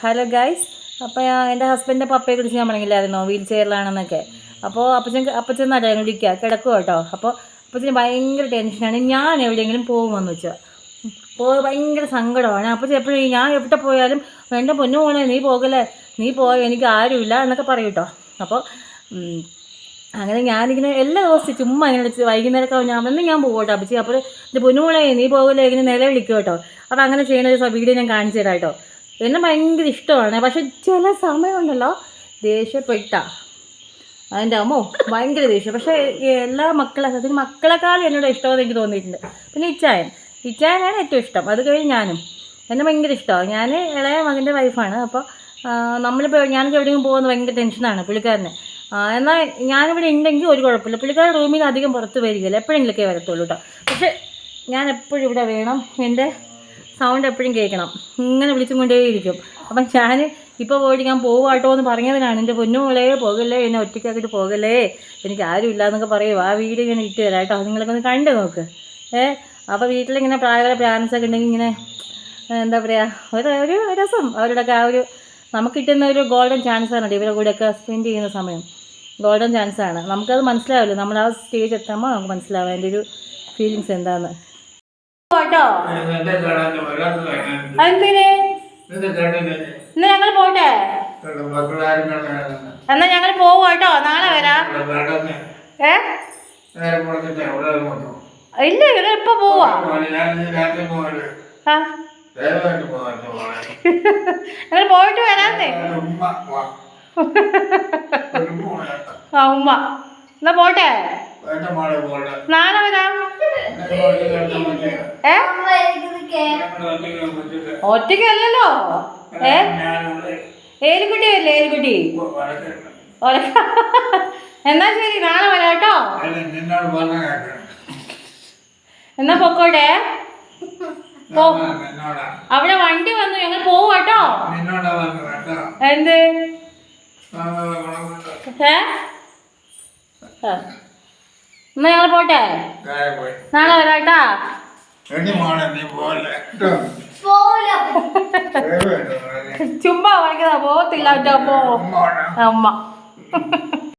Hello guys അപ്പോൾ എന്റെ ഹസ്ബൻഡിന്റെ പപ്പയെ കുറിച്ച് ഞാൻ പറഞ്ഞില്ലായിരുന്നോ? വീൽ ചെയറിലാണെന്നൊക്കെ അപ്പോൾ അപ്പച്ചൻ അപ്പച്ചൻ നല്ല വിളിക്കുക കിടക്കുക കേട്ടോ. അപ്പോൾ അപ്പച്ചന് ഭയങ്കര ടെൻഷനാണ് ഞാൻ എവിടെയെങ്കിലും പോകുമെന്ന് വെച്ചാൽ പോയി ഭയങ്കര സങ്കടമാണ്. അപ്പച്ചൻ എപ്പോഴും ഞാൻ എവിടെ പോയാലും എന്റെ പൊന്നു പോണേ നീ പോകല്ലേ? നീ പോയോ? എനിക്ക് ആരുമില്ല എന്നൊക്കെ പറയും കേട്ടോ. അപ്പോൾ അങ്ങനെ ഞാനിങ്ങനെ എല്ലാ ദിവസവും ചുമ്മാ ഇങ്ങനെ വിളിച്ച് വൈകുന്നേരമൊക്കെ ഞാൻ വന്ന് ഞാൻ പോകട്ടോ അപ്പച്ചി. അപ്പോൾ എന്റെ പൊന്നുമോളെ നീ പോകില്ലേ? ഇങ്ങനെ നില വിളിക്കും കേട്ടോ. അപ്പോൾ അങ്ങനെ ചെയ്യുന്ന ഒരു വീഡിയോ ഞാൻ കാണിച്ചു തരാം കേട്ടോ. എന്നെ ഭയങ്കര ഇഷ്ടമാണ്. പക്ഷെ ചില സമയമുണ്ടല്ലോ ദേഷ്യപ്പെട്ട അതിന്റെ അമ്മോ ഭയങ്കര ദേഷ്യം. പക്ഷേ എല്ലാ മക്കളെ അതിന് മക്കളെക്കാളും എന്നോട് ഇഷ്ടമെന്ന് എനിക്ക് തോന്നിയിട്ടുണ്ട്. പിന്നെ ഇച്ചായൻ. ഇച്ചായനാണ് ഏറ്റവും ഇഷ്ടം. അത് കഴിഞ്ഞ് ഞാനും. എന്നെ ഭയങ്കര ഇഷ്ടമാണ്. ഞാൻ ഇളയ മകന്റെ വൈഫാണ്. അപ്പോൾ നമ്മളിപ്പോൾ ഞാനിപ്പോൾ എവിടെയെങ്കിലും പോകുന്നത് ഭയങ്കര ടെൻഷനാണ് പുള്ളിക്കാരന്. എന്നാൽ ഞാനിവിടെ ഉണ്ടെങ്കിൽ ഒരു കുഴപ്പമില്ല. പുള്ളിക്കാരൻ റൂമിൽ അധികം പുറത്ത് വരികയില്ല. എപ്പോഴെങ്കിലൊക്കെ വരത്തുള്ളൂ കേട്ടോ. പക്ഷേ ഞാൻ എപ്പോഴും ഇവിടെ വേണം. എന്റെ സൗണ്ട് എപ്പോഴും കേൾക്കണം. ഇങ്ങനെ വിളിച്ചും കൊണ്ടേയിരിക്കും അപ്പം ഞാൻ ഇപ്പോൾ പോയിട്ട് ഞാൻ പോവാട്ടോ എന്ന് പറഞ്ഞതിനാണ് എന്റെ പൊന്നുമോളെ പോകല്ലേ എന്നെ ഒറ്റയ്ക്കാക്കിട്ട് പോകല്ലേ. എനിക്ക് ആരും ഇല്ല എന്നൊക്കെ ആ വീഡിയോ ഇങ്ങനെ ഇട്ട് തരാം കേട്ടോ. നിങ്ങളൊക്കെ ഒന്ന് കണ്ടു നോക്ക്. ഏ അപ്പോൾ വീട്ടിലിങ്ങനെ പ്രായമുള്ള പാരൻസൊക്കെ ഉണ്ടെങ്കിൽ ഇങ്ങനെ എന്താ പറയുക ഒരു ഒരു രസം. അവരുടെയൊക്കെ ആ ഒരു നമുക്ക് കിട്ടുന്ന ഒരു ഗോൾഡൻ ചാൻസ് ആണ് ഇവരുടെ കൂടെയൊക്കെ സ്പെൻഡ് ചെയ്യുന്ന സമയം. ഗോൾഡൻ ചാൻസ് ആണ്. നമുക്കത് മനസ്സിലാവില്ല? നമ്മൾ ആ സ്റ്റേജ് എത്തുമ്പോൾ നമുക്ക് മനസ്സിലാവും അതിന്റെ ഒരു ഫീലിങ്സ് എന്താന്ന്. കേട്ടോ എന്തിനെ എന്നാ ഞങ്ങൾ പോട്ടെ? എന്നാ ഞങ്ങൾ പോവും കേട്ടോ. നാളെ വരാം. ഏ? ഇല്ല ഇവിടെ ഇപ്പൊ പോവാ. ഞങ്ങൾ പോയിട്ട് വരാന്നേ. ആ ഉമ്മ. എന്നാ പോട്ടെ. നാളെ വരാം. ഏ? ഒറ്റയ്ക്കല്ലല്ലോ. ഏ? ഏലിക്കുട്ടി? അല്ലേ ഏലിക്കുട്ടി എന്നാ ശരി നാളെ വരാം കേട്ടോ. എന്നാ പൊക്കോട്ടെ. അവിടെ വണ്ടി വന്നു ഞങ്ങൾ പോവാട്ടോ. എന്ത്? ഏ. എന്നാ ഞങ്ങൾ പോട്ടെ. നാളെ വരാട്ടാ. ചുമ്മാ പറയുന്നതാ പോകത്തില്ല. അമ്മ